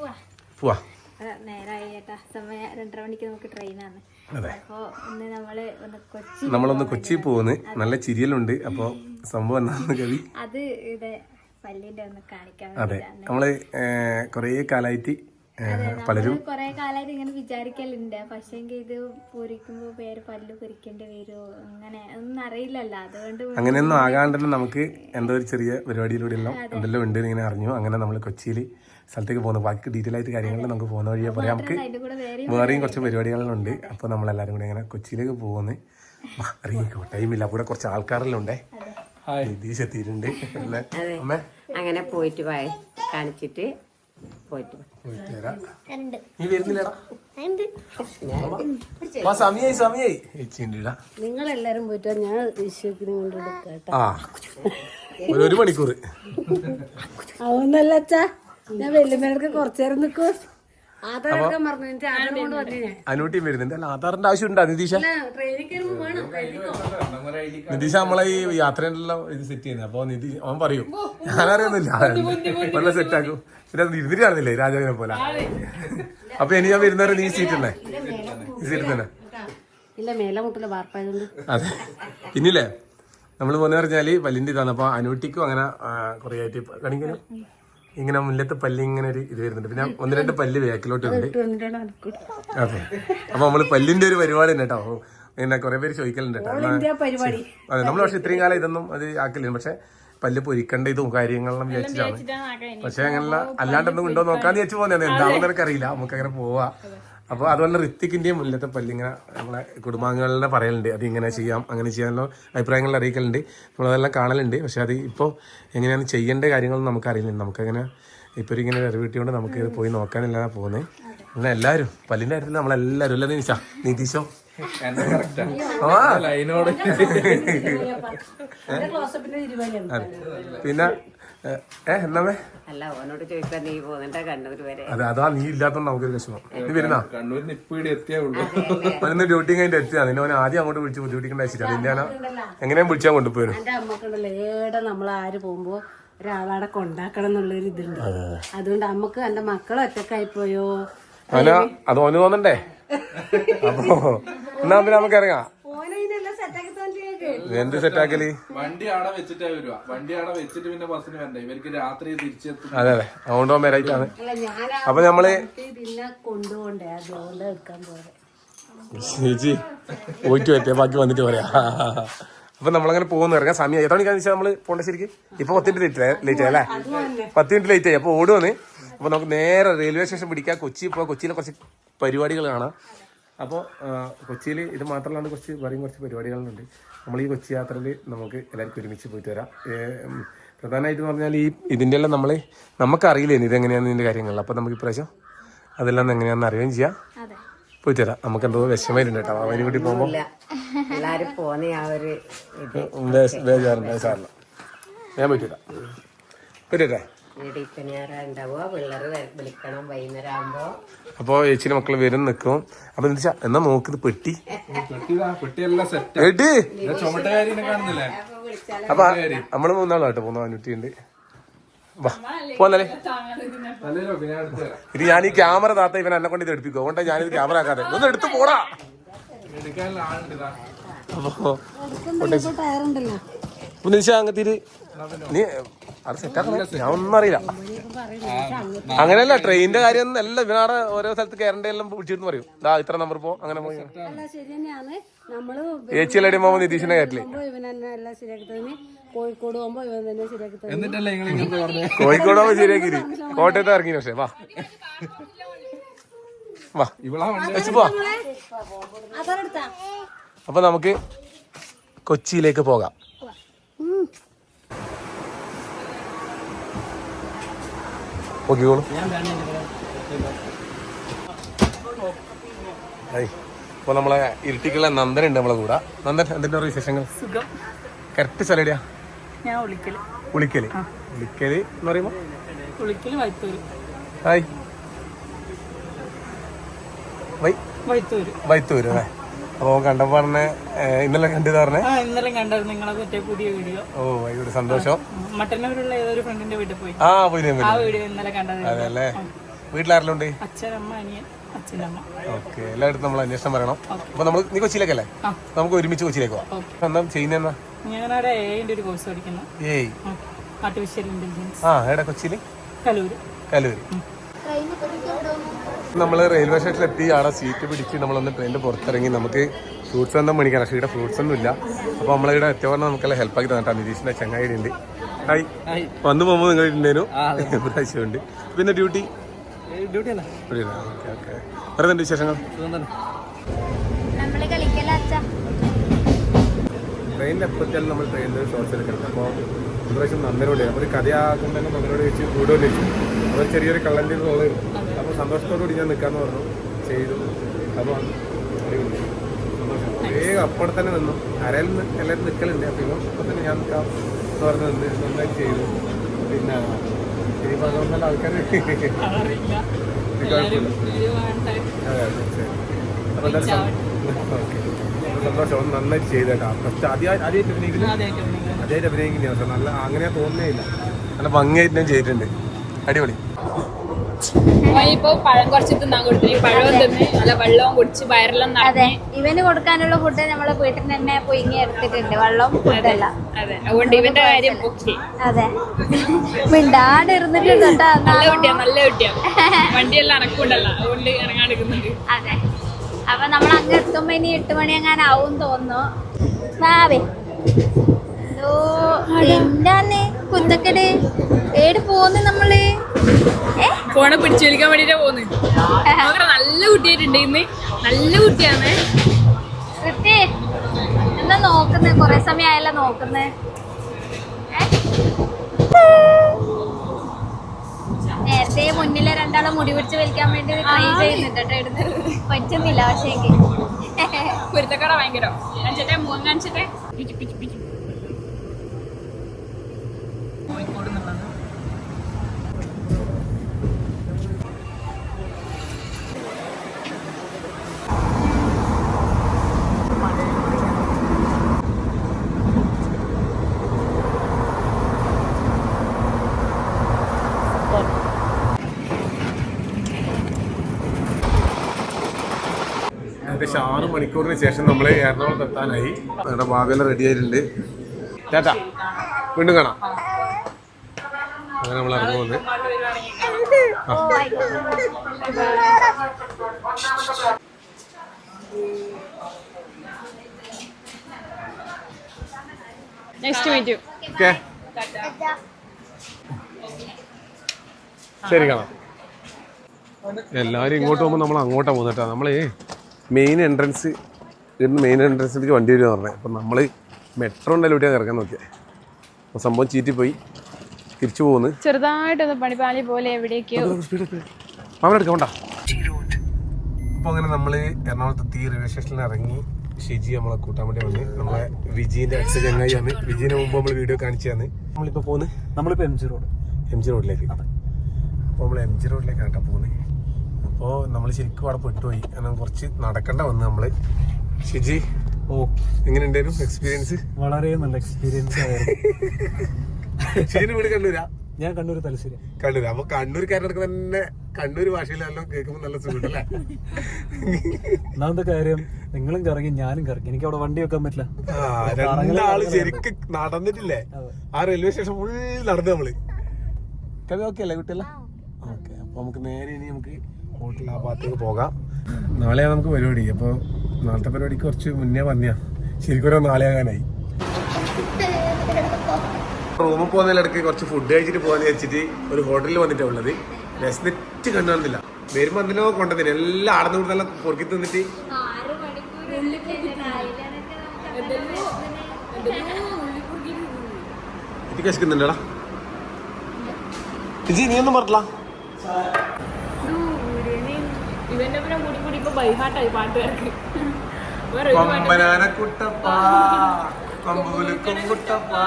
പോവാ. അപ്പോ നമ്മളൊന്ന് കൊച്ചി പോകുന്നു നല്ല ചിരിയലുണ്ട്. അപ്പോൾ സംഭവം എന്താണെന്ന് കവി അത് അതെ. നമ്മൾ കൊറേ കാലായിട്ട് പലരും കൊറേ കാലമായിട്ട് ഇങ്ങനെ വിചാരിക്കലുണ്ട്. പക്ഷെങ്കിൽ ഇത് പൂരിക്കുമ്പോ പേര് പല്ല് പൊരിക്കേണ്ടി വരുമോ അങ്ങനെ ഒന്നും അറിയില്ലല്ലോ. അതുകൊണ്ട് അങ്ങനെയൊന്നും ആകാണ്ട് നമുക്ക് എന്തോ ഒരു ചെറിയ പരിപാടിയിലൂടെ എല്ലാം എന്തെല്ലാം ഉണ്ട് ഇങ്ങനെ അറിഞ്ഞു. അങ്ങനെ നമ്മൾ കൊച്ചിയിൽ സ്ഥലത്തേക്ക് പോകുന്നു. ബാക്കി ഡീറ്റെയിൽ ആയിട്ട് കാര്യങ്ങൾ നമുക്ക് പോകുന്ന വഴിയെ പറയാം. നമുക്ക് വേറെ വേറെയും കുറച്ച് പരിപാടികളുണ്ട്. അപ്പോൾ നമ്മളെല്ലാവരും കൂടി ഇങ്ങനെ കൊച്ചിയിലേക്ക് പോകുന്നു. അറിയിക്കോ ടൈമില്ല കൂടെ കുറച്ച് ആൾക്കാരെല്ലാം ഉണ്ടേ നിതീഷ് എത്തിയിട്ടുണ്ട്. അമ്മേ? അങ്ങനെ പോയിട്ട് പോയ കാണിച്ചിട്ട് പോയിട്ട്. നീ വരുന്നില്ലടാ വാ, സമയായി സമയായി. ചേച്ചിണ്ടാ നിങ്ങളെല്ലാരും പോയിട്ട് ഞാൻ വിശ്വസിക്കുന്ന കൊണ്ടെടുക്കാം ഒരു ഒരു മണിക്കൂർ അതൊന്നല്ല അച്ഛാ. ഞാൻ വെല്ലുമേടക്ക് കുറച്ചേരം നിക്കൂ. ആധാറൊക്കെ മറന്നു. എനിക്ക് ആധാർ കൊണ്ട് വന്നു ഞാൻ. അനൂട്ടിയും വരുന്നുണ്ട്. അല്ല ആധാറിന്റെ ആവശ്യമുണ്ടോ. നിതീഷ. നിതീഷ നമ്മളെ ഈ യാത്രയെല്ലാം ഇത് സെറ്റ് ചെയ്യുന്നത്. അപ്പൊ നിതി അവൻ പറയും. ഞാനറിയുന്നില്ല നല്ല സെറ്റ് ആക്കും. പിന്നെ അത് ഇരുന്നിട്ട് കാണുന്നില്ലേ? രാജാവിനെ പോലെ. അപ്പൊ ഇനി ഞാൻ വരുന്നവരെ നീ സീറ്റ് ഉണ്ടേ ഈ സീറ്റ് തന്നെ ഇല്ല മേലെ മുട്ടില്ല വാർപ്പായതുകൊണ്ട്. അതെ. പിന്നില്ലേ? നമ്മൾ പോന്ന് പറഞ്ഞാൽ വലിന്റെ ഇതാണ്. അപ്പൊ അനൂട്ടിക്കും അങ്ങനെ കുറെ ആയിട്ട്. കണിക്കനും ഇങ്ങനെ മുല്ലത്തെ പല്ല് ഇങ്ങനെ ഒരു ഇത് വരുന്നുണ്ട്. പിന്നെ ഒന്ന് രണ്ട് പല്ല് ബാക്കിലോട്ട് ഉണ്ട് അതെ. അപ്പൊ നമ്മൾ പല്ലിന്റെ ഒരു പരിപാടി ഉണ്ട് കേട്ടോ. പിന്നെ കുറെ പേര് ചോദിക്കലുണ്ട് കേട്ടോ. അതെ നമ്മൾ പക്ഷെ ഇത്രയും കാലം ഇതൊന്നും അത് ആക്കില്ല പക്ഷെ പല്ല് പൊരിക്കേണ്ട ഇതും കാര്യങ്ങളും വിചാരിച്ചിട്ടാണ്. പക്ഷെ അങ്ങനെയുള്ള അല്ലാണ്ടൊന്നും ഉണ്ടോ നോക്കാന്ന് വെച്ച് പോകുന്നത് എന്താണെന്ന് അറിയില്ല. നമുക്ക് അങ്ങനെ പോവാ അപ്പൊ അതുപോലെ ഋത്തിക്കിന്റെയും മുല്ലത്തെ പല്ല് ഇങ്ങനെ നമ്മളെ കുടുംബാംഗങ്ങളെ പറയലുണ്ട്. അത് ഇങ്ങനെ ചെയ്യാം അങ്ങനെ ചെയ്യാനുള്ള അഭിപ്രായങ്ങൾ അറിയിക്കലുണ്ട് നമ്മളതെല്ലാം കാണലുണ്ട്. പക്ഷെ അത് ഇപ്പോൾ എങ്ങനെയാണ് ചെയ്യേണ്ട കാര്യങ്ങളൊന്നും നമുക്കറിയില്ല. നമുക്കങ്ങനെ ഇപ്പൊ ഒരു ഇങ്ങനെ കൊണ്ട് നമുക്ക് പോയി നോക്കാനില്ല പോകുന്നത് അങ്ങനെ എല്ലാവരും പല്ലിന്റെ കാര്യത്തിൽ നമ്മളെല്ലാവരും അല്ലേ നിശ നിതീഷോ പിന്നെ അല്ല ഓനോട് ചോദിക്കാൻ നീ പോകുന്നുണ്ട കണ്ണൂർ വരെ. അതെ അതാ നീ ഇല്ലാത്തോണ്ട് നമുക്കൊരു വിഷമം. നീ വരുന്നാ? കണ്ണൂരിന് എത്തിയേ ഉള്ളൂ. ഡ്യൂട്ടി കഴിഞ്ഞിട്ട് എത്തിയാ നിന്നെ ആദ്യം അങ്ങോട്ട് വിളിച്ച് ബുദ്ധിമുട്ടിക്കേണ്ട നിന്നെ ഞാൻ എങ്ങനെയും വിളിച്ചാൽ കൊണ്ടുപോയി എന്റെ അമ്മക്കുണ്ടല്ലോ. ഏടെ നമ്മൾ ആര് പോകുമ്പോ ഒരാളവിടെ കൊണ്ടാക്കണം എന്നുള്ളൊരു ഇതുണ്ട്. അതുകൊണ്ട് അമ്മയ്ക്ക് എന്റെ മക്കളെ ഒറ്റക്കായി പോയോ അവന് അത് ഓന് തോന്നണ്ടേ? അപ്പൊ എന്നാ പിന്നെ നമുക്ക് ഇറങ്ങാം. എന്ത് സെറ്റാക്കൽ വണ്ടി അവിടെ വെച്ചിട്ടേ വരുവാ വണ്ടി അവിടെ വെച്ചിട്ട് പിന്നെ ബസ്സിന് വേണ്ട ഇവർക്ക് രാത്രി തിരിച്ചെത്തും. അതെ അതെ. അതുകൊണ്ട് വരായിട്ടാണ് അപ്പൊ നമ്മൾ ചേച്ചി പോയിട്ട് പറ്റിയ ബാക്കി വന്നിട്ട് പറയാ. അപ്പൊ നമ്മളങ്ങനെ പോകുന്നു. ഇറങ്ങാൻ സമയം എത്ര മണിക്കാന്ന് വെച്ചാൽ നമ്മൾ പോണ്ട ശരിക്കും? ഇപ്പൊ പത്ത് മിനിറ്റ് ലേറ്റ് ലേറ്റ് ആയല്ലേ പത്ത് മിനിറ്റ് ലേറ്റ് ആയി. അപ്പൊ ഓടുവന്ന്. അപ്പൊ നമുക്ക് നേരെ റെയിൽവേ സ്റ്റേഷൻ പിടിക്കാം. കൊച്ചി പോവാം. കൊച്ചിയിലെ കുറച്ച് പരിപാടികൾ കാണാം. അപ്പോൾ കൊച്ചിയിൽ ഇത് മാത്രമല്ലാണ്ട് കുറച്ച് വേറെയും കുറച്ച് പരിപാടികളുണ്ട് നമ്മൾ ഈ കൊച്ചി യാത്രയിൽ നമുക്ക് എല്ലാവർക്കും ഒരുമിച്ച് പോയിട്ട് വരാം പ്രധാനമായിട്ട് പറഞ്ഞാൽ ഈ ഇതിന്റെ എല്ലാം നമ്മൾ നമുക്കറിയില്ലേന് ഇതെങ്ങനെയാണ് ഇതിന്റെ കാര്യങ്ങൾ അപ്പോൾ നമുക്ക് ഇപ്രാവശ്യം അതെല്ലാം എങ്ങനെയാണെന്ന് അറിയുകയും ചെയ്യാം അതെ പോയിട്ട് വരാം നമുക്ക് എന്തോ വിഷമമായിട്ടുണ്ട് കേട്ടോ അവനും കൂടി പോകുമ്പോൾ ആ ഒരു ബേജാറുണ്ട് ഞാൻ പോയിട്ട് വരാം പോയിട്ട് വരാം മക്കൾ അപ്പോൾ ചേച്ചിയുടെ മക്കൾ വരും നിക്കും. അപ്പൊ എന്താ എന്നാ നോക്കിത് പെട്ടി? കാണുന്നില്ലേ? അപ്പൊ നമ്മൾ മൂന്നാളും കേട്ടോ മൂന്നാ ഉണ്ട് വാ പോന്നല്ലേ. ഇത് ഞാൻ ഈ ക്യാമറ താത്ത ഇവൻ എന്നെ കൊണ്ട് ഇത് എടുപ്പിക്കും. അതുകൊണ്ട് ഞാനിത് ക്യാമറ ആക്കാതെ ഒന്ന് എടുത്തു പോടാ. അപ്പൊ നിശ അങ്ങത്തിരി നീ അത് സെറ്റാക്കണേ ഞാൻ ഒന്നും അറിയില്ല. അങ്ങനെയല്ല ട്രെയിനിന്റെ കാര്യം അല്ല ഇവനാടെ ഓരോ സ്ഥലത്ത് കയറേണ്ട എല്ലാം വിളിച്ചിരുന്നു പറയും. ദാ ഇത്ര നമ്പർ പോ. അങ്ങനെ പോയി. ചേച്ചി ശരി തന്നെയാണ്. നമ്മൾ ഏച്ചിയിലടി പോകുമ്പോൾ നിതീഷിനെ കയറ്റില്ലേ കോഴിക്കോട് പോകുമ്പോ ഇവൻ തന്നെ ശരിയാക്കി കോഴിക്കോട് കോട്ടയത്ത് ഇറങ്ങി പക്ഷേ വാ. ഇവളാ അപ്പൊ നമുക്ക് കൊച്ചിയിലേക്ക് പോകാം. നോക്കിക്കോളൂ ഹായ് അപ്പോൾ നമ്മളെ ഇരുട്ടിക്കുള്ള നന്ദൻ ഉണ്ട് നമ്മളെ കൂടെ. നന്ദൻ എന്തിന്റെ വിശേഷങ്ങൾ? സുഖം. കറക്റ്റ് സ്ഥലം ഞാൻ വിളിക്കൽ ഉളിക്കൽ. ഉളിക്കൽ എന്ന് പറയുമ്പോ? വൈത്തൂര്. ഹായ് വൈത്തൂര്. വൈത്തൂര് അല്ലേ? അപ്പോൾ കണ്ടപ്പോൾ പറഞ്ഞ ഇന്നലെ കണ്ടത് പറഞ്ഞേ? ഇന്നലെ കണ്ടായിരുന്നു നിങ്ങളെ മറ്റേ പുതിയ വീഡിയോ. ഓ ആയിക്കോട്ടെ സന്തോഷം. മട്ടന്നൂരുള്ള ഏതൊരു ഫ്രണ്ടിന്റെ വീട്ടിൽ പോയി. ആ പോയി ആ വീഡിയോ ഇന്നലെ കണ്ടത് അതെ അല്ലേ വീട്ടിലാരെല്ലാം ഉണ്ട് അച്ഛനമ്മ അനിയൻ അച്ഛനമ്മ ഓക്കെ എല്ലായിടത്തും നമ്മൾ അന്വേഷണം പറയണം. അപ്പൊ നമ്മൾ നീ കൊച്ചിയിലേക്കല്ലേ. നമുക്ക് ഒരുമിച്ച് കൊച്ചിയിലേക്ക് പോവാം. എന്താ ചെയ്യുന്ന ഞാനവിടെ ഒരു കോഴ്സ് പഠിക്കുന്നു. ഏയ് ആർട്ടിഫിഷ്യൽ ഇന്റലിജൻസ് ആ എവിടെ? കൊച്ചിയിൽ കലൂര്. കലൂര്. നമ്മൾ റെയിൽവേ സ്റ്റേഷനിൽ എത്തി അവിടെ സീറ്റ് പിടിച്ച് നമ്മളൊന്ന് ട്രെയിനിൽ പുറത്തിറങ്ങി നമുക്ക് ഫ്രൂട്ട്സ് ഒന്നും മേടിക്കാൻ പക്ഷേ ഇവിടെ ഫ്രൂട്ട്സ് ഒന്നും ഇല്ല. അപ്പോൾ നമ്മളിവിടെ എത്തിയവണ്ണം നമുക്കെല്ലാം ഹെൽപ്പാക്കി തന്നിട്ടാ നിതീഷിന്റെ ചങ്ങായി ഉണ്ട്. ഹായ്. വന്നു പോകുമ്പോൾ നിങ്ങൾ ഉണ്ടായിരുന്നു പ്രാവശ്യം ഉണ്ട് പിന്നെ ഡ്യൂട്ടി ഡ്യൂട്ടി അല്ല. ഓക്കെ ഓക്കെ വേറെ എന്ത് വിശേഷങ്ങൾ? ട്രെയിനിൽ എപ്പോഴത്തേലും നമ്മൾ ട്രെയിനിൽ ഷോർട്സ് എടുക്കണം. അപ്പോൾ ഇപ്രാവശ്യം നന്ദനോട് അപ്പോൾ ഒരു കഥയാക്കുമ്പോൾ തന്നെ നന്ദനോട് വെച്ച് കൂടുതൽ വെച്ചു അവർ ചെറിയൊരു കള്ളന്റെ റോൾ അപ്പോൾ സന്തോഷത്തോടു കൂടി ഞാൻ നിൽക്കാന്ന് പറഞ്ഞു. ചെയ്തു. അപ്പോൾ. വേഗം അപ്പോൾ തന്നെ നിന്നു. അരയിൽ എല്ലാവരും നിൽക്കലുണ്ട് അപ്പോൾ ഇവൻ അപ്പോൾ തന്നെ ഞാൻ നിൽക്കാം എന്ന് പറഞ്ഞ് നിന്ന് നന്നായി ചെയ്തു. പിന്നെ ഈ അതുകൊണ്ടല്ല ആൾക്കാർ അതെ അപ്പോൾ എന്തായാലും സന്തോഷം. നന്നായി നന്നായിട്ട് ചെയ്തേട്ടാ. ഫസ്റ്റ് ആദ്യം ആദ്യമായിട്ട് അഭിനയിക്കുന്നത്? ആദ്യമായിട്ട് അഭിനയിക്കുന്നില്ല അതേ അഭിനയിക്കുന്ന പക്ഷെ നല്ല അങ്ങനെ തോന്നുന്നേ ഇല്ല. നല്ല ഭംഗിയായിട്ട് ഞാൻ ചെയ്തിട്ടുണ്ട്. അടിപൊളി. അതെ. ഇവന് കൊടുക്കാനുള്ള ഫുഡ് നമ്മൾ വീട്ടിൽ തന്നെ പൊയിങ്ങി എടുത്തിട്ടുണ്ട്. വെള്ളവും ഫുഡെല്ലാം അതെ. അതുകൊണ്ട് ഇവന്റെ കാര്യം ഓക്കെ. അതെ. മിണ്ടാണ്ട് ഇരുന്നിട്ടുണ്ട് നല്ല കുട്ടിയാ നല്ല കുട്ടിയാ. വണ്ടിയെല്ലാം അനക്കുണ്ടല്ലോ. അതുകൊണ്ട് ഇറങ്ങാണ്ടിരിക്കുന്നുണ്ട് അതെ. അപ്പൊ നമ്മൾ അങ്ങ് എത്തുമ്പോ ഇനി എട്ട് മണി അങ്ങനെ ആവും തോന്നുന്നു. ഓ എന്താണ് കുത്തക്കട്. ഏട് പോന്ന് നമ്മൾ. ഫോണെ പിടിച്ചു വലിക്കാൻ വേണ്ടിട്ടാ പോകുന്നത് നോക്കറ നല്ല കുട്ടിയായിട്ടുണ്ട് ഇന്ന്. നല്ല കുട്ടിയാണ്. കൃത്യ എന്താ നോക്കുന്നേ? കൊറേ സമയമായല്ലോ നോക്കുന്നേ. നേരത്തെ മുന്നിലെ രണ്ടാളെ മുടി പിടിച്ച് വലിക്കാൻ വേണ്ടി ട്രൈ ചെയ്യുന്നുണ്ട് കേട്ടോ ഇടുന്ന് പറ്റുന്നില്ല പക്ഷേ കുരുത്തക്കട ഭയങ്കര. കാണിച്ചിട്ടെ മുഖം കാണിച്ചിട്ടെ. ആറ് മണിക്കൂറിന് ശേഷം നമ്മൾ എറണാകുളത്ത് എത്താനായി. നമ്മുടെ ഭാവിയെല്ലാം റെഡി ആയിട്ടുണ്ട്. ചേട്ടാ വീണ്ടും കാണാം. അങ്ങനെ നമ്മൾ ഇറങ്ങുന്നത് ഓക്കെ. ശരി കാണാം. എല്ലാവരും ഇങ്ങോട്ട് പോകുമ്പോൾ നമ്മൾ അങ്ങോട്ടാണ് പോകുന്നേട്ടാ നമ്മളേ മെയിൻ എൻട്രൻസ് ഇവിടുന്ന് മെയിൻ എൻട്രൻസിലേക്ക് വണ്ടി വരുമെന്ന് പറഞ്ഞത് അപ്പം നമ്മൾ മെട്രോ ഉണ്ടല്ലോ ഇവിടെയാണ് ഇറങ്ങാൻ നോക്കിയത് അപ്പോൾ സംഭവം ചീറ്റി പോയി. തിരിച്ചു പോകുന്നു ചെറുതായിട്ടൊന്ന് പണിപ്പാലി പോലെ എവിടേക്കോ കൊണ്ടാ അപ്പോൾ അങ്ങനെ നമ്മൾ എറണാകുളത്ത് എത്തി റെയിൽവേ സ്റ്റേഷനിൽ ഇറങ്ങി ഷിജി നമ്മളെ കൂട്ടാൻ വേണ്ടി വന്ന്. നമ്മളെ വിജീന്റെ അച്ഛൻ ചങ്ങായിയാണ് വിജീനെ മുമ്പ് നമ്മൾ വീഡിയോ കാണിച്ചതാണ്. നമ്മളിപ്പോൾ പോകുന്നത് നമ്മളിപ്പോൾ M G road M G റോഡിലേക്ക് അപ്പോൾ നമ്മൾ എം ജി റോഡിലേക്കാണ് കേട്ടോ പോകുന്നത് അപ്പോൾ നമ്മൾ ശരിക്കും അവിടെ പെട്ടുപോയി കാരണം കുറച്ച് നടക്കേണ്ട വന്ന് നമ്മൾ ഷിജി ഓ. എങ്ങനെ ഉണ്ടായിരുന്നു എക്സ്പീരിയൻസ് വളരെ നല്ല എക്സ്പീരിയൻസ് ആയിരുന്നു. ഷിജിന് വീട് കണ്ണൂരാ? ഞാൻ കണ്ണൂർ തലശ്ശേരി. കണ്ണൂർ അപ്പൊ കണ്ണൂർക്കാരനൊക്കെ തന്നെ കണ്ണൂർ ഭാഷയിലെല്ലാം കേൾക്കുമ്പോൾ നല്ല സുഖല്ലേ ഒന്നാമത്തെ കാര്യം നിങ്ങളും കറങ്ങി ഞാനും കറങ്ങി. എനിക്ക് അവിടെ വണ്ടി വെക്കാൻ പറ്റില്ല. രണ്ടാൾ ശരിക്കും നടന്നിട്ടില്ലേ? ആ റെയിൽവേ സ്റ്റേഷൻ ഫുൾ നടന്നു നമ്മൾ. കവി ഓക്കെ അല്ലേ കുട്ടിയല്ല ഓക്കെ അപ്പൊ നമുക്ക് നേരെ ഇനി നമുക്ക് ഹോട്ടൽ ആ ഭാഗത്തേക്ക് പോകാം. നാളെ നമുക്ക് പരിപാടി. അപ്പോൾ നാളത്തെ പരിപാടിക്ക് കുറച്ച് മുന്നേ വന്നിയാ. ശരിക്കും നാളെ ആകാനായി. റൂമിൽ പോകുന്നതിലിടക്ക് കുറച്ച് ഫുഡ് കഴിച്ചിട്ട് പോകാന്ന് വെച്ചിട്ട് ഒരു ഹോട്ടലിൽ വന്നിട്ടാണ് ഉള്ളത്. വിശന്നിട്ട് കണ്ടുവന്നില്ല വരുമ്പോ എന്തിനോ കൊണ്ടുവന്നില്ല എല്ലാം ആടന്ന് കൂടെ നല്ല പൊറുക്കി തിന്നിട്ട് ഇത് കശിക്കുന്നുണ്ടടാ? ഇജി നീ ഒന്നും പറഞ്ഞില്ല ഇവന്റെ ഒപ്പം കൂടി കൂടി ഇപ്പൊ ബൈഹാട്ടായി പാട്ടുകാർക്ക് വേറെ ഒരു പാട്ട് കൊമ്പനാന കുട്ടപ്പാ കൊമ്പുലുക്കും കുട്ടപ്പാ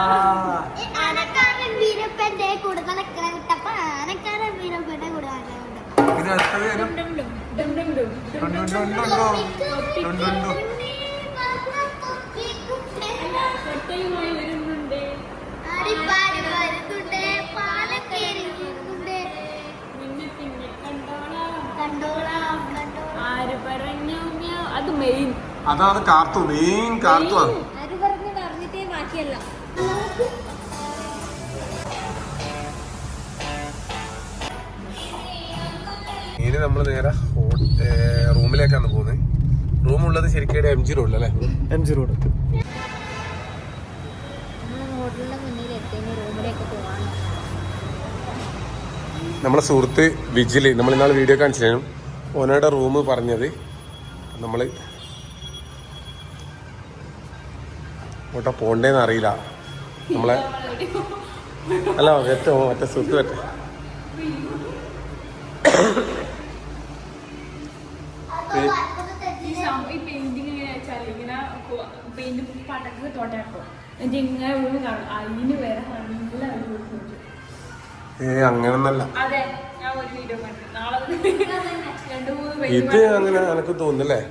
ആനക്കാരൻ വീരപ്പന്റെ കൂടെ നടക്കണ കുട്ടപ്പ ആനക്കാരൻ വീരപ്പന്റെ കൂടെ നടക്കണ കുട്ടപ്പ ഇത് അടുത്തത് അതാണ് കാർത്തു മെയിൻ കാർത്തു ബാക്കിയല്ല. ഇനി നമ്മൾ നേരെ റൂമിലേക്കാണ് പോകുന്നത്. റൂമുള്ളത് ഉള്ളത് ശരിക്കും എം ജി റോഡിൽ അല്ലേ? M G road. നമ്മളെ സുഹൃത്ത് വിജിൽ നമ്മൾ ഇന്നാൾ വീഡിയോ കാണിച്ചു ഓനയുടെ റൂം പറഞ്ഞത്. നമ്മൾ ഇങ്ങോട്ടാ പോണ്ടേന്ന് അറിയില്ല. നമ്മളെ അല്ല ഏറ്റവും മറ്റേ സുഹൃത്ത് പറ്റ ഈ സം- ഈ പെയിന്റിങ് എങ്ങനെ വെച്ചാൽ ഇങ്ങനെ പെയിന്റ് പടക്ക് തോട്ടാക്കോ എന്നിട്ട് ഇങ്ങനെ വീണ് കാണും അതിന് വരെ നല്ല ഒരു ഇത്. ഏ അങ്ങനൊന്നല്ല അതെ ഞാൻ ഒരു വീഡിയോ കണ്ടു നാളെ രണ്ടു മൂന്ന് ഇത് അങ്ങനെ എനക്ക് തോന്നുന്നല്ലേ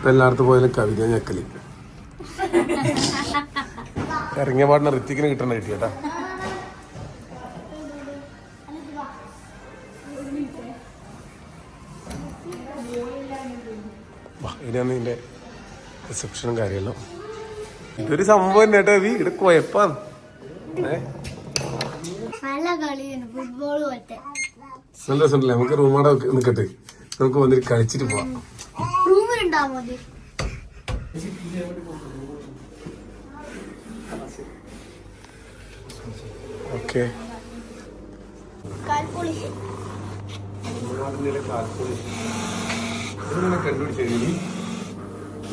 ഇപ്പൊ എല്ലായിടത്തും പോയാലും കവിത ഞെക്കൽ. ഇറങ്ങിയ പാടിന് ഋത്തിക്കിന് കിട്ടണ കിട്ടി കേട്ടാ. ഇതാണ് ഇതിന്റെ റിസപ്ഷനും കാര്യമല്ലോ ഇതൊരു സംഭവം തന്നെ കേട്ടോ വീ ഇത് കുഴപ്പാണ്. നല്ല രസമുണ്ടല്ലേ? നമുക്ക് റൂമാടെ നിൽക്കട്ടെ നമുക്ക് വന്നിട്ട് കളിച്ചിട്ട് പോവാം. റൂമിലുണ്ടാ മതി. ഓക്കെ. കാൽപ്പൊളി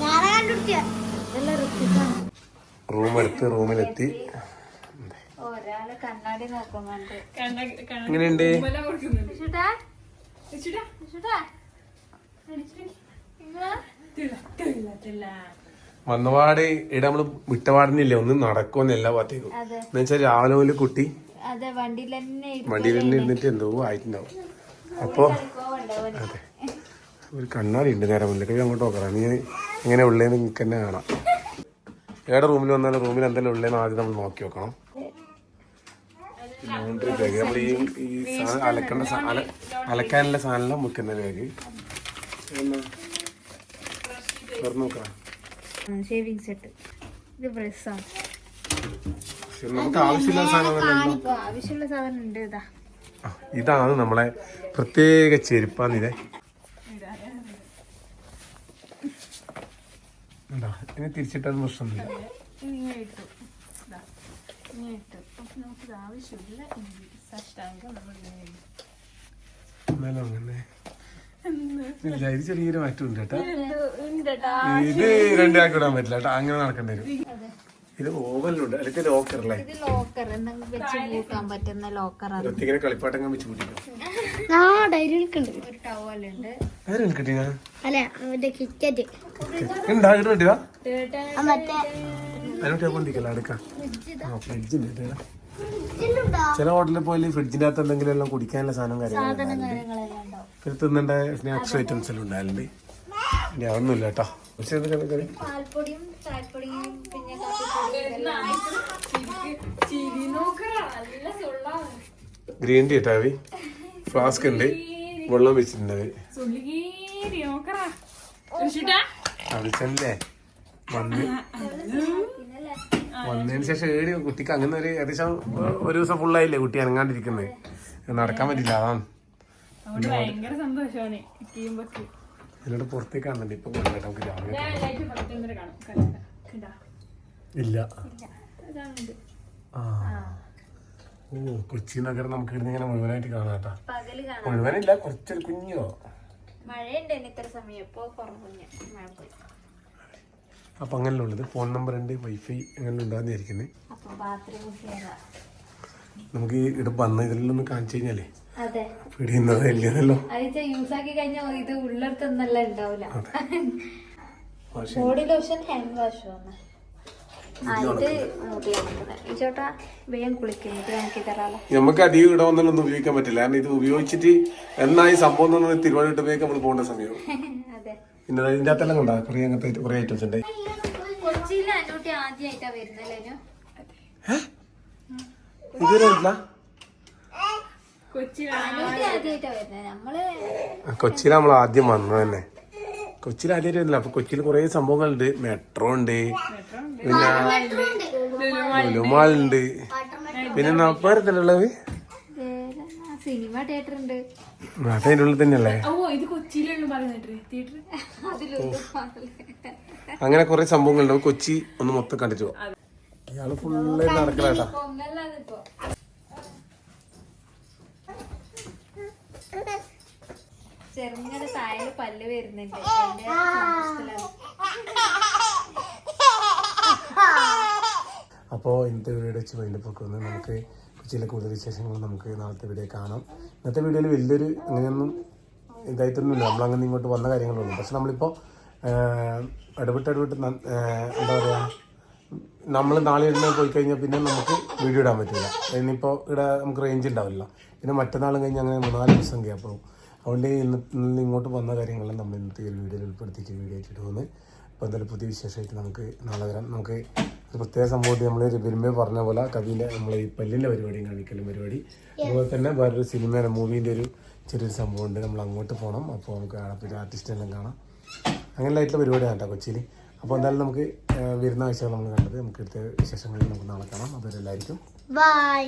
ഞാനാ കണ്ടുപിടിച്ച റൂം എടുത്ത് റൂമിലെത്തി. കണ്ണാടി എങ്ങനെയുണ്ട് വന്നപാട് ഇവിടെ നമ്മൾ വിട്ടപാടുന്നില്ല ഒന്നും നടക്കുമെന്നല്ല പാത്തേക്കും എന്ന് വെച്ചാൽ രാവിലെ മുതൽ കുട്ടി വണ്ടിയിൽ തന്നെ ഇരുന്നിട്ട് എന്തോ ആയിട്ടുണ്ടാവും. അപ്പോ അതെ. ഒരു കണ്ണാടി ഉണ്ട് നേരെ മുന്നിലേക്ക് അങ്ങോട്ട് നോക്കണം നീ ഇങ്ങനെ ഉള്ളേന്ന് നിങ്ങൾക്ക് തന്നെ കാണാം. ഏടെ റൂമിൽ വന്നാലും റൂമിൽ എന്തെങ്കിലും ഉള്ളേന്ന് ആദ്യം നമ്മൾ നോക്കി നോക്കണം ലോണ്ടറി ബാഗ് നമ്മൾ ഈ അലക്കേണ്ട അലക്കാനുള്ള സാധനം മുക്കുന്ന ബാഗ് ഷേവിംഗ് സെറ്റ് ഇത് ബ്രസ്സാണ് നമുക്ക് ആവശ്യമുള്ള സാധനം ഉണ്ട് ഇതാ. ഇതാണ് നമ്മളെ പ്രത്യേക ചെരുപ്പാന്നിതേ ഇതേ. ഇനി തിരിച്ചിട്ടാലും പ്രശ്നമില്ല. എന്നാലും അങ്ങനെ. ഇല്ല ഇത് ചെറിയൊരു മാറ്റമുണ്ട് കേട്ടോ. ഉണ്ടെടാ. ഇത് രണ്ടാക്കി ഇടാൻ പറ്റില്ല കേട്ടോ. അങ്ങനെ നടക്കേണ്ടി വരും. ഇത് ഓവലുണ്ട് അല്ലെങ്കിൽ ലോക്കർ അല്ലേ? ഇത് ലോക്കർ എന്തെങ്കിലും വെച്ച് കൂട്ടാൻ പറ്റുന്ന ഒത്തിങ്ങനെ കളിപ്പാട്ടങ്ങൾ വെച്ച് കൂട്ടിക്കും ചില ഹോട്ടലിൽ പോയാലും ഫ്രിഡ്ജിന്റെ അകത്ത് എന്തെങ്കിലും എല്ലാം കുടിക്കാനുള്ള സാധനം കാര്യങ്ങൾ തിന്നേണ്ട സ്നാക്സ് ഐറ്റംസ് എല്ലാം ഉണ്ടായാലുണ്ട്. ഇനി അതൊന്നുമില്ല കേട്ടോ. ഗ്രീൻ ടീ ഇട്ടാവി ഫ്ലാസ്ക് ഉണ്ട്. വെള്ളം വെച്ചിട്ടുണ്ട് സുള്ളികേരി നോക്കടാ ഋഷിട്ടാ അവിച്ചല്ലേ വന്ന്. വന്നതിന് ശേഷം ഏഴ് കുട്ടിക്ക് അങ്ങനെ ഒരു ഏകദേശം ഒരു ദിവസം ഫുള്ളായില്ലേ കുട്ടി അനങ്ങാണ്ടിരിക്കുന്നത്. നടക്കാൻ പറ്റില്ല അതാണ്. അതുകൊണ്ട് ഭയങ്കര സന്തോഷമാണ് എന്നോട് പുറത്തേക്ക് കാണുന്നുണ്ട് ഇപ്പൊ നമുക്ക് രാവിലെ ഇല്ല. ആ. ഓ കൊച്ചി നഗരം നമുക്ക് ഇങ്ങനെ മുഴുവനായിട്ട് കാണാം കേട്ടാ. പകൽ കാണാം. മുഴുവനില്ല കുറച്ചൊരു കുഞ്ഞോ? അപ്പൊ അങ്ങനെ ഉള്ളത് ഫോൺ നമ്പർ ഉണ്ട് വൈഫൈ അങ്ങനെ ഉണ്ടാകുന്നതായിരിക്കുന്നത് അപ്പൊ ബാത്റൂം കയറാം നമുക്ക് ഈ ഇവിടെ വന്ന ഇതിലൊന്ന് കാണിച്ചു കഴിഞ്ഞാലേ. പിടിയുന്നത് അത് യൂസ് ആക്കി കഴിഞ്ഞാൽ ഇത് ഉള്ളിടത്തൊന്നല്ല ഉണ്ടാവില്ല ബോഡി ലോഷൻ ഹാൻഡ് വാഷ് നമുക്ക് അധികം ഇവിടെ ഉപയോഗിക്കാൻ പറ്റില്ല. കാരണം ഇത് ഉപയോഗിച്ചിട്ട് എന്നായി സംഭവം തിരുവനന്തപുരത്ത് തിരുവനന്തപുരത്തേക്ക് നമ്മൾ പോകേണ്ട സമയം. പിന്നെ ഇതിന്റെ അകത്തെല്ലാം കണ്ടാ? കുറേ അങ്ങനത്തെ കുറേ ഐറ്റംസ് ഉണ്ട്? ഇതുവരെ വരില്ല അന്നൂട്ടി ആദ്യമായിട്ടാ വരുന്നത് നമ്മൾ കൊച്ചിയിൽ നമ്മൾ ആദ്യം വന്നത് തന്നെ. കൊച്ചിയിൽ ആദ്യമായിട്ട് വരുന്നില്ല അപ്പൊ കൊച്ചിയിൽ കുറെ സംഭവങ്ങളുണ്ട്. മെട്രോ ഉണ്ട്. പിന്നെ ലുലുമാൾ ഉണ്ട്. പിന്നെ നാപ്പാരത്തിലുള്ളത് സിനിമ തിയേറ്റർ ഉണ്ട്. അതിന്റെ ഉള്ളിൽ തന്നെയല്ലേ? ഓ ഇത് കൊച്ചിയിലുള്ള പറയുന്നിട്ട് തിയേറ്റർ അതിലൊരു അങ്ങനെ കുറെ സംഭവങ്ങളുണ്ട്. കൊച്ചി ഒന്ന് മൊത്തം കണ്ടിട്ട് പോവാം. ഇയാൾ ഫുള്ള് നടക്കലാട്ടാ ചെറുങ്ങനെ താഴെ പല്ല് വരുന്നുണ്ട്. എന്റെ. അപ്പോൾ ഇന്നത്തെ വീഡിയോ വെച്ച് വേണ്ടി പോക്കുവന്ന് നമുക്ക് കൊച്ചിയിലെ കൂടുതൽ വിശേഷങ്ങൾ നമുക്ക് നാളത്തെ വീഡിയോ കാണാം. ഇന്നത്തെ വീഡിയോയിൽ വലിയൊരു അങ്ങനെയൊന്നും ഇതായിട്ടൊന്നുമില്ല. നമ്മളങ്ങനെ ഇങ്ങോട്ട് വന്ന കാര്യങ്ങളുള്ളൂ പക്ഷെ നമ്മളിപ്പോൾ ഇടപെട്ട് ഇടപെട്ട് എന്താ പറയുക നമ്മൾ നാളെ ഇടുന്ന പോയി കഴിഞ്ഞാൽ പിന്നെ നമുക്ക് വീഡിയോ ഇടാൻ പറ്റില്ല. ഇനിയിപ്പോൾ ഇവിടെ നമുക്ക് റേഞ്ച് ഉണ്ടാവില്ല. പിന്നെ മറ്റന്നാളും കഴിഞ്ഞ് അങ്ങനെ മൂന്നാൽ ദിവസം ഗ്യാപ്പ് അതുകൊണ്ട് ഇന്ന് ഇങ്ങോട്ട് വന്ന കാര്യങ്ങളെല്ലാം നമ്മൾ ഇന്നത്തെ ഒരു വീഡിയോയിൽ ഉൾപ്പെടുത്തിയിട്ട് വീഡിയോ ആയിട്ട് പോകുന്നത് അപ്പോൾ എന്തായാലും പുതിയ വിശേഷമായിട്ട് നമുക്ക് നാളെ വരാം. നമുക്ക് ഒരു പ്രത്യേക സംഭവത്തിൽ നമ്മൾ വരുമ്പേ പറഞ്ഞ പോലെ കവിയിലെ നമ്മൾ ഈ പല്ലിന്റെ പരിപാടിയും കാണിക്കലും പരിപാടി. അതുപോലെ തന്നെ വേറൊരു സിനിമയുടെ മൂവീന്റെ ഒരു ചെറിയൊരു സംഭവം ഉണ്ട് നമ്മൾ അങ്ങോട്ട് പോകണം അപ്പോൾ നമുക്ക് പിന്നെ ആർട്ടിസ്റ്റിനെല്ലാം കാണാം. ആയിട്ടുള്ള പരിപാടിയാണ് കേട്ടോ കൊച്ചിയിൽ അപ്പോൾ എന്തായാലും നമുക്ക് വരുന്ന നമ്മൾ കണ്ടത്. നമുക്ക് അടുത്ത വിശേഷങ്ങളിൽ നമുക്ക് നാളെ കാണാം. അതുവരെ എല്ലാവർക്കും ബൈ